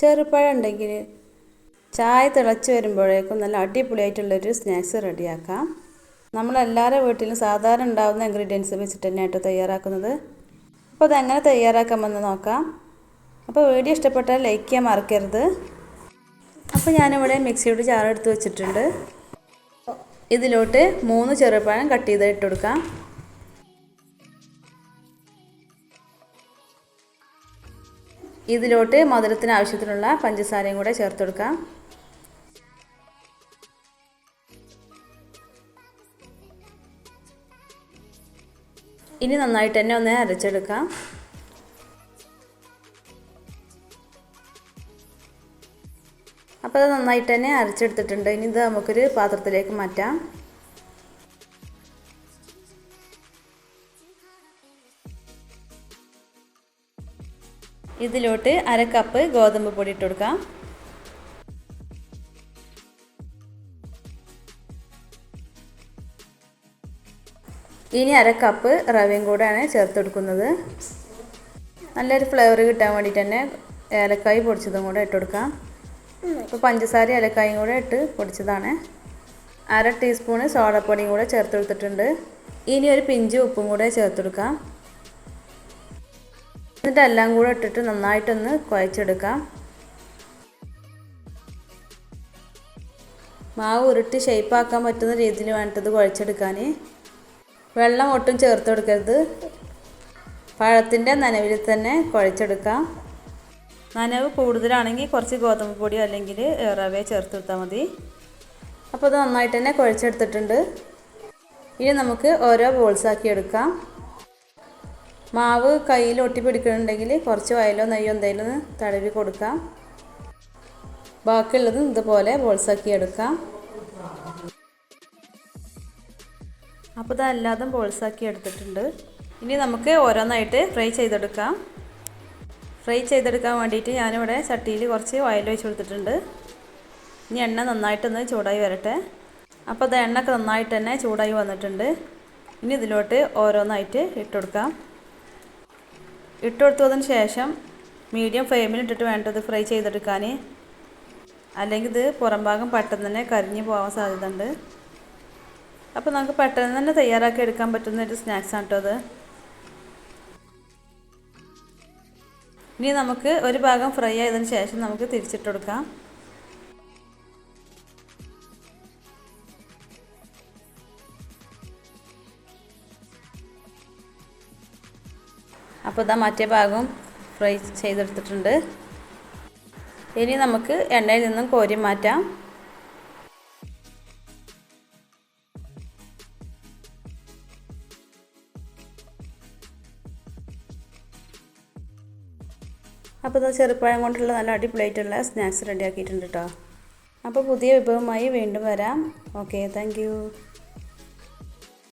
ചെറുപ്പഴം ഉണ്ടെങ്കിൽ ചായ തിളച്ച് വരുമ്പോഴേക്കും നല്ല അടിപൊളിയായിട്ടുള്ളൊരു സ്നാക്സ് റെഡിയാക്കാം. നമ്മളെല്ലാവരുടെ വീട്ടിലും സാധാരണ ഉണ്ടാകുന്ന ഇൻഗ്രീഡിയൻസ് വെച്ചിട്ട് തന്നെ ആട്ടോ തയ്യാറാക്കുന്നത്. അപ്പോൾ അതെങ്ങനെ തയ്യാറാക്കാമെന്ന് നോക്കാം. അപ്പോൾ വീഡിയോ ഇഷ്ടപ്പെട്ടാൽ ലൈക്ക് ചെയ്യാൻ മറക്കരുത്. അപ്പോൾ ഞാനിവിടെ മിക്സിയുടെ ജാർ വെച്ചിട്ടുണ്ട്. ഇതിലോട്ട് മൂന്ന് ചെറുപഴം കട്ട് ചെയ്ത് ഇട്ട് കൊടുക്കാം. ഇതിലോട്ട് മധുരത്തിന് ആവശ്യത്തിനുള്ള പഞ്ചസാരയും കൂടെ ചേർത്ത് കൊടുക്കാം. ഇനി നന്നായിട്ട് തന്നെ ഒന്ന് അരച്ചെടുക്കാം. അപ്പോൾ അത് നന്നായിട്ട് തന്നെ അരച്ചെടുത്തിട്ടുണ്ട്. ഇനി ഇത് നമുക്കൊരു പാത്രത്തിലേക്ക് മാറ്റാം. ഇതിലോട്ട് അര കപ്പ് ഗോതമ്പ് പൊടി ഇട്ട് കൊടുക്കാം. ഇനി അര കപ്പ് റവയും കൂടെയാണ് ചേർത്ത് കൊടുക്കുന്നത്. നല്ലൊരു ഫ്ലേവർ കിട്ടാൻ വേണ്ടിയിട്ട് തന്നെ ഏലക്കായ് പൊടിച്ചതും കൂടെ ഇട്ട് കൊടുക്കാം. ഇപ്പോൾ പഞ്ചസാര ഏലക്കായും കൂടെ ഇട്ട് പൊടിച്ചതാണ്. അര ടീസ്പൂണ് സോഡപ്പൊടിയും കൂടെ ചേർത്ത് കൊടുത്തിട്ടുണ്ട്. ഇനി ഒരു പിഞ്ച് ഉപ്പും കൂടെ ചേർത്ത് കൊടുക്കാം. എന്നിട്ട് എല്ലാം കൂടെ ഇട്ടിട്ട് നന്നായിട്ടൊന്ന് കുഴച്ചെടുക്കാം. മാവ് ഉരുട്ടി ഷേപ്പാക്കാൻ പറ്റുന്ന രീതിയിൽ വേണ്ടത് കുഴച്ചെടുക്കാൻ. വെള്ളം ഒട്ടും ചേർത്ത് കൊടുക്കരുത്. പഴത്തിന്റെ നനവിൽ തന്നെ കുഴച്ചെടുക്കാം. നനവ് കൂടുതലാണെങ്കിൽ കുറച്ച് ഗോതമ്പ് പൊടിയോ അല്ലെങ്കിൽ റവയോ ചേർത്ത് കൊടുത്താൽ മതി. അപ്പോൾ അത് നന്നായിട്ട് തന്നെ കുഴച്ചെടുത്തിട്ടുണ്ട്. ഇനി നമുക്ക് ഓരോ ബോൾസാക്കി എടുക്കാം. മാവ് കയ്യിൽ ഒട്ടി പിടിക്കുന്നുണ്ടെങ്കിൽ കുറച്ച് വയലോ നെയ്യോ എന്തെങ്കിലും ഒന്ന് തടവി കൊടുക്കാം. ബാക്കിയുള്ളത് ഇതുപോലെ ബോൾസാക്കി എടുക്കാം. അപ്പോൾ ഇതെല്ലാതും ബോൾസാക്കി എടുത്തിട്ടുണ്ട്. ഇനി നമുക്ക് ഓരോന്നായിട്ട് ഫ്രൈ ചെയ്തെടുക്കാം. ഫ്രൈ ചെയ്തെടുക്കാൻ വേണ്ടിയിട്ട് ഞാനിവിടെ ചട്ടിയിൽ കുറച്ച് ഓയിൽ ഒഴിച്ച് കൊടുത്തിട്ടുണ്ട്. ഇനി എണ്ണ നന്നായിട്ടൊന്ന് ചൂടായി വരട്ടെ. അപ്പോൾ അത് എണ്ണ ഒക്കെ നന്നായിട്ട് തന്നെ ചൂടായി വന്നിട്ടുണ്ട്. ഇനി ഇതിലോട്ട് ഓരോന്നായിട്ട് ഇട്ട് കൊടുക്കാം. ഇട്ട് കൊടുത്തതിന് ശേഷം മീഡിയം ഫ്ലെയിമിൽ ഇട്ടിട്ട് വേണ്ടത് ഫ്രൈ ചെയ്തെടുക്കാൻ. അല്ലെങ്കിൽ ഇത് പുറം ഭാഗം പെട്ടെന്ന് തന്നെ കരിഞ്ഞു പോകാൻ സാധ്യത ഉണ്ട് അപ്പോൾ നമുക്ക് പെട്ടെന്ന് തന്നെ തയ്യാറാക്കി എടുക്കാൻ പറ്റുന്ന ഒരു സ്നാക്സ് ആണ് കേട്ടോ അത്. ഇനി നമുക്ക് ഒരു ഭാഗം ഫ്രൈ ആയതിനു ശേഷം നമുക്ക് തിരിച്ചിട്ട് കൊടുക്കാം. അപ്പോൾ ഇതാ മറ്റേ ഭാഗവും ഫ്രൈ ചെയ്തെടുത്തിട്ടുണ്ട്. ഇനി നമുക്ക് എണ്ണയിൽ നിന്നും കോരി മാറ്റാം. അപ്പോൾ ഇത് ചെറുപ്പഴം കൊണ്ടുള്ള നല്ല അടിപൊളിയായിട്ടുള്ള സ്നാക്സ് റെഡിയാക്കിയിട്ടുണ്ട് കേട്ടോ. അപ്പോൾ പുതിയ വിഭവമായി വീണ്ടും വരാം. Okay thank